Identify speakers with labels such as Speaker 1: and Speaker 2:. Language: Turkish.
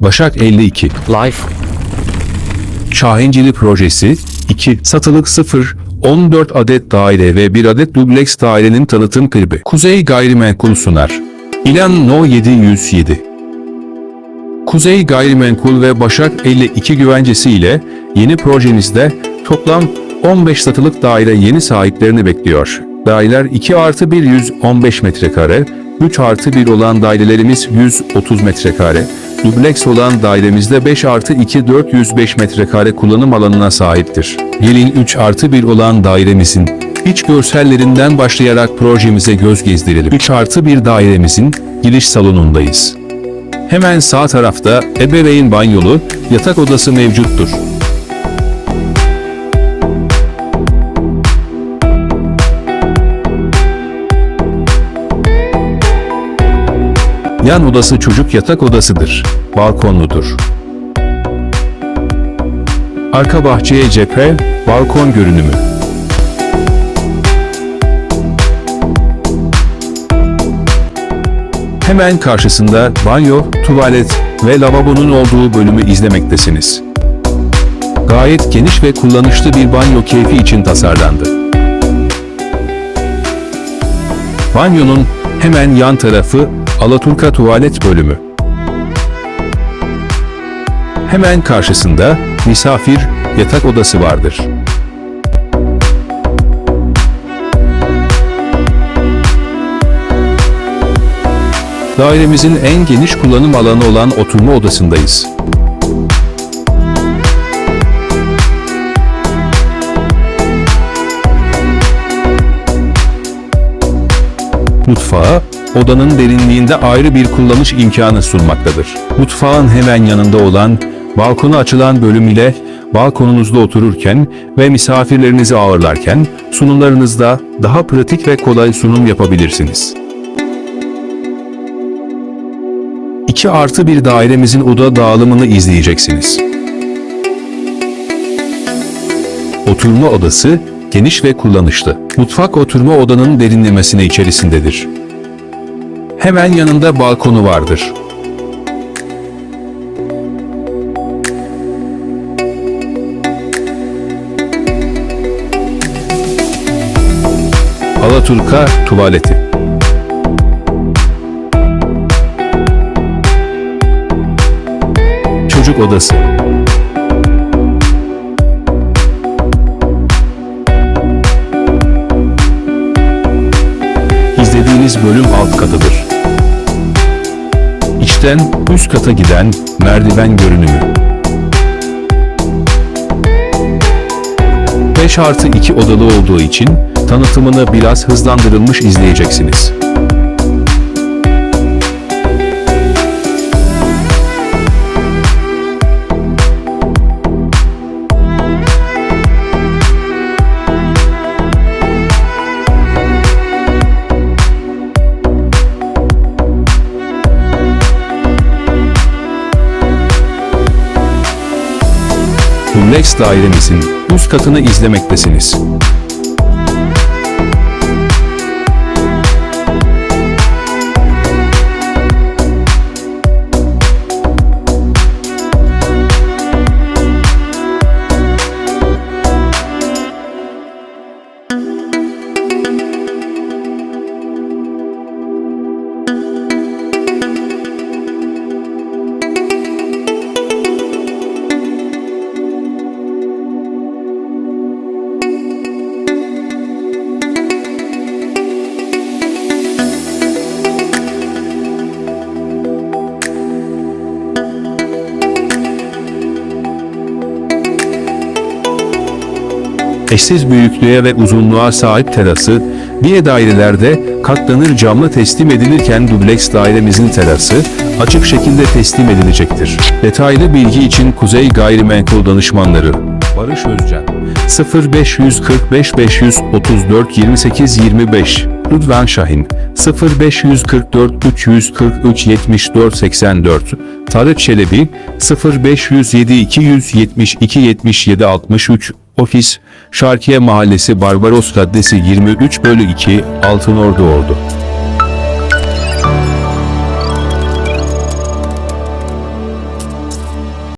Speaker 1: Başak 52
Speaker 2: Life.
Speaker 1: Şahincili Projesi 2 Satılık 0 14 adet daire ve 1 adet dubleks dairenin tanıtım klibi. Kuzey Gayrimenkul sunar. İlan No 707 Kuzey Gayrimenkul ve Başak 52 güvencesi ile yeni projemizde toplam 15 satılık daire yeni sahiplerini bekliyor. Daireler 2 artı 1 115 metrekare, 3 artı 1 olan dairelerimiz 130 metrekare, dubleks olan dairemizde 5 artı 2 405 metrekare kullanım alanına sahiptir. Gelin 3 artı 1 olan dairemizin iç görsellerinden başlayarak projemize göz gezdirelim. 3 artı 1 dairemizin giriş salonundayız. Hemen sağ tarafta ebeveyn banyolu yatak odası mevcuttur. Yan odası çocuk yatak odasıdır. Balkonludur. Arka bahçeye cephe, balkon görünümü. Hemen karşısında banyo, tuvalet ve lavabonun olduğu bölümü izlemektesiniz. Gayet geniş ve kullanışlı bir banyo keyfi için tasarlandı. Banyonun hemen yan tarafı Alaturka tuvalet bölümü. Hemen karşısında misafir yatak odası vardır. Dairemizin en geniş kullanım alanı olan oturma odasındayız. Mutfağı, odanın derinliğinde ayrı bir kullanış imkanı sunmaktadır. Mutfağın hemen yanında olan, balkona açılan bölüm ile balkonunuzda otururken ve misafirlerinizi ağırlarken sunumlarınızda daha pratik ve kolay sunum yapabilirsiniz. 2 artı bir dairemizin oda dağılımını izleyeceksiniz. Oturma odası geniş ve kullanışlı. Mutfak oturma odanın derinlemesine içerisindedir. Hemen yanında balkonu vardır. Alaturka tuvaleti. Çocuk odası. İzlediğiniz bölüm alt katıdır. İçten üst kata giden merdiven görünümü. 5 artı 2 odalı olduğu için tanıtımını biraz hızlandırılmış izleyeceksiniz. Dubleks dairemizin üst katını izlemektesiniz. Eşsiz büyüklüğe ve uzunluğa sahip terası, diye dairelerde katlanır camla teslim edilirken dubleks dairemizin terası açık şekilde teslim edilecektir. Detaylı bilgi için Kuzey Gayrimenkul Danışmanları Barış Özcan 0545 534 28 25 Rıdvan Şahin 0544 343 74 84 Tarık Çelebi 0507 272 77 63 Ofis Şarkiye Mahallesi Barbaros Caddesi 23 bölü 2 Altınordu Ordu